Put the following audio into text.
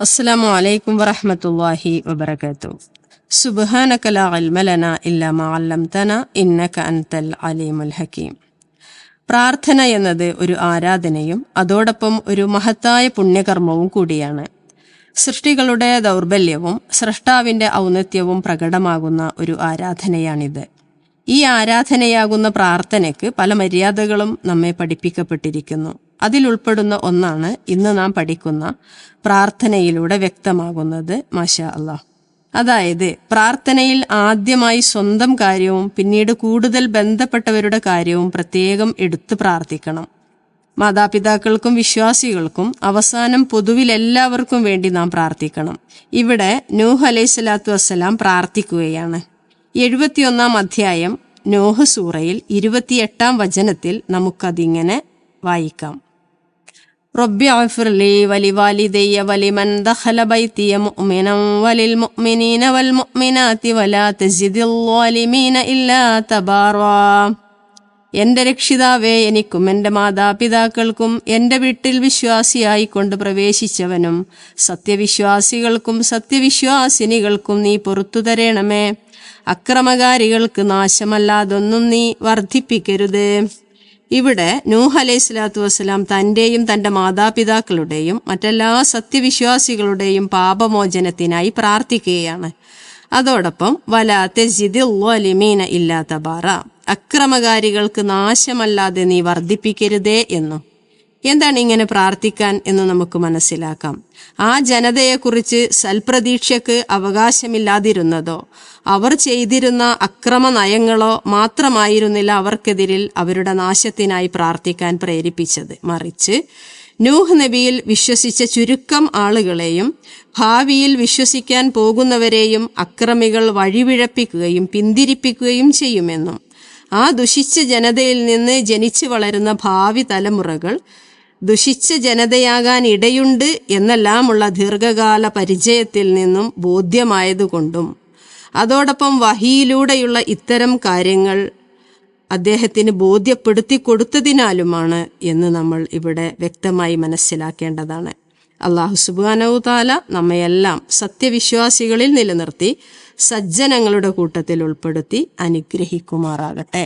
അസ്സലാമു അലൈക്കും വറഹമത്തല്ലാഹി വബർക്കാത്തു സുബ്ഹാനക ലാ ലനാ ഇല്ലാ മാ ഇന്നക അൻതൽ അലീമുൽ പ്രാർത്ഥന എന്നത് ഒരു ആരാധനയും അതോടൊപ്പം ഒരു മഹത്തായ പുണ്യകർമ്മവും കൂടിയാണ്. സൃഷ്ടികളുടെ ദൗർബല്യവും സൃഷ്ടാവിന്റെ ഔന്നത്യവും പ്രകടമാകുന്ന ഒരു ആരാധനയാണിത്. ഈ ആരാധനയാകുന്ന പ്രാർത്ഥനയ്ക്ക് പല മര്യാദകളും നമ്മെ പഠിപ്പിക്കപ്പെട്ടിരിക്കുന്നു. അതിലുൾപ്പെടുന്ന ഒന്നാണ് ഇന്ന് നാം പഠിക്കുന്ന പ്രാർത്ഥനയിലൂടെ വ്യക്തമാകുന്നത് മാഷ അള്ളാഹ് അതായത് പ്രാർത്ഥനയിൽ ആദ്യമായി സ്വന്തം കാര്യവും പിന്നീട് കൂടുതൽ ബന്ധപ്പെട്ടവരുടെ കാര്യവും പ്രത്യേകം എടുത്തു പ്രാർത്ഥിക്കണം. മാതാപിതാക്കൾക്കും വിശ്വാസികൾക്കും അവസാനം പൊതുവിൽ എല്ലാവർക്കും വേണ്ടി നാം പ്രാർത്ഥിക്കണം. ഇവിടെ നൂഹ് അലൈഹി സ്വലാത്തു വസ്സലാം പ്രാർത്ഥിക്കുകയാണ്. എഴുപത്തിയൊന്നാം അധ്യായം നോഹ് സൂറയിൽ ഇരുപത്തിയെട്ടാം വചനത്തിൽ നമുക്കതിങ്ങനെ വായിക്കാം. റബ്ബി اغفر لي ولوالدي ولمن ദഖല بيتي മുഅ്മിനൻ وللمؤمنين മുഅ്മിനീന വൽ മുഅ്മിനാതി വലാ إلا تبارا എന്റെ രക്ഷിതാവേ എനിക്കും എന്റെ മാതാപിതാക്കൾക്കും എന്റെ വീട്ടിൽ വിശ്വാസിയായി കൊണ്ട് പ്രവേശിച്ചവനും സത്യവിശ്വാസികൾക്കും സത്യവിശ്വാസിനികൾക്കും നീ പുറത്തു തരേണമേ. അക്രമകാരികൾക്ക് നാശമല്ലാതൊന്നും നീ വർദ്ധിപ്പിക്കരുത്. ഇവിടെ നൂഹ് അലൈഹി സ്വലാത്തു വസ്സലാം തന്റെയും തന്റെ മാതാപിതാക്കളുടെയും മറ്റെല്ലാ സത്യവിശ്വാസികളുടെയും പാപമോചനത്തിനായി പ്രാർത്ഥിക്കുകയാണ്. അതോടൊപ്പം വലാത്തെ ജിദിമീന ഇല്ലാത്ത ബാറ. അക്രമകാരികൾക്ക് നാശമല്ലാതെ നീ വർദ്ധിപ്പിക്കരുതേ എന്നും. എന്താണ് ഇങ്ങനെ പ്രാർത്ഥിക്കാൻ എന്ന് നമുക്ക് മനസ്സിലാക്കാം. ആ ജനതയെക്കുറിച്ച് സൽപ്രതീക്ഷയ്ക്ക് അവകാശമില്ലാതിരുന്നതോ അവർ ചെയ്തിരുന്ന അക്രമ നയങ്ങളോ മാത്രമായിരുന്നില്ല അവർക്കെതിരിൽ അവരുടെ നാശത്തിനായി പ്രാർത്ഥിക്കാൻ പ്രേരിപ്പിച്ചത്. മറിച്ച് നൂഹ് നബിയിൽ വിശ്വസിച്ച ചുരുക്കം ആളുകളെയും ഭാവിയിൽ വിശ്വസിക്കാൻ പോകുന്നവരെയും അക്രമികൾ വഴിവിഴപ്പിക്കുകയും പിന്തിരിപ്പിക്കുകയും ചെയ്യുമെന്നും ആ ദുഷിച്ച ജനതയിൽ നിന്ന് ജനിച്ചു വളരുന്ന ഭാവി തലമുറകൾ ദുഷിച്ച ജനതയാകാൻ ഇടയുണ്ട് എന്നെല്ലാമുള്ള ദീർഘകാല പരിചയത്തിൽ നിന്നും ബോധ്യമായതുകൊണ്ടും അതോടൊപ്പം വഹിയിലൂടെയുള്ള ഇത്തരം കാര്യങ്ങൾ അദ്ദേഹത്തിന് ബോധ്യപ്പെടുത്തി കൊടുത്തതിനാലുമാണ് എന്ന് നമ്മൾ ഇവിടെ വ്യക്തമായി മനസ്സിലാക്കേണ്ടതാണ്. അള്ളാഹു സുബാനവു താല നമ്മയെല്ലാം സത്യവിശ്വാസികളിൽ നിലനിർത്തി സജ്ജനങ്ങളുടെ കൂട്ടത്തിൽ ഉൾപ്പെടുത്തി അനുഗ്രഹിക്കുമാറാകട്ടെ.